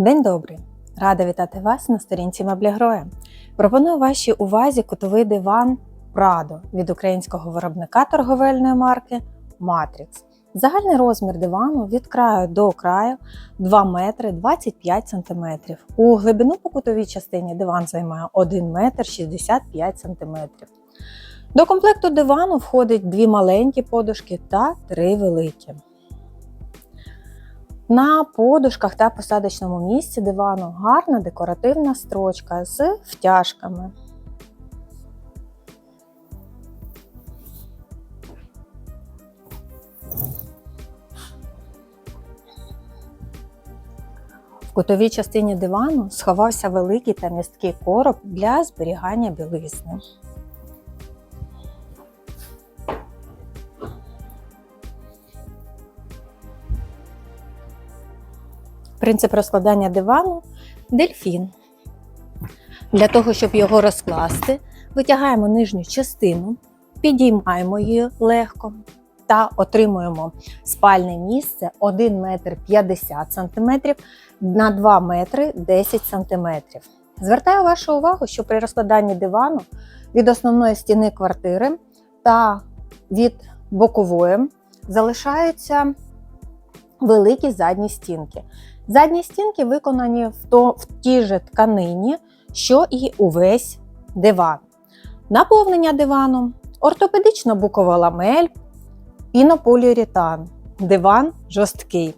День добрий! Рада вітати вас на сторінці Меблігроя. Пропоную вашій увазі кутовий диван Прадо від українського виробника торговельної марки Matrix. Загальний розмір дивану від краю до краю 2 метри 25 см. У глибину по кутовій частині диван займає 1 метр 65 см. До комплекту дивану входить дві маленькі подушки та три великі. На подушках та посадочному місці дивану гарна декоративна строчка з втяжками. В кутовій частині дивану сховався великий та місткий короб для зберігання білизни. Принцип розкладання дивану дельфін. Для того, щоб його розкласти, витягаємо нижню частину, підіймаємо її легко та отримуємо спальне місце 1 метр 50 см на 2 метри 10 см. Звертаю вашу увагу, що при розкладанні дивану від основної стіни квартири та від бокової залишаються великі задні стінки. Задні стінки виконані в, то, в тій же тканині, що і увесь диван. Наповнення дивану, ортопедична букова ламель, пінополіуретан. Диван жорсткий.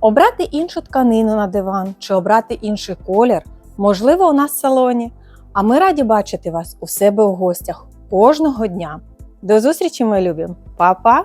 Обрати іншу тканину на диван чи обрати інший колір можливо у нас в салоні. А ми раді бачити вас у себе у гостях кожного дня. До зустрічі, мої любі! Па-па!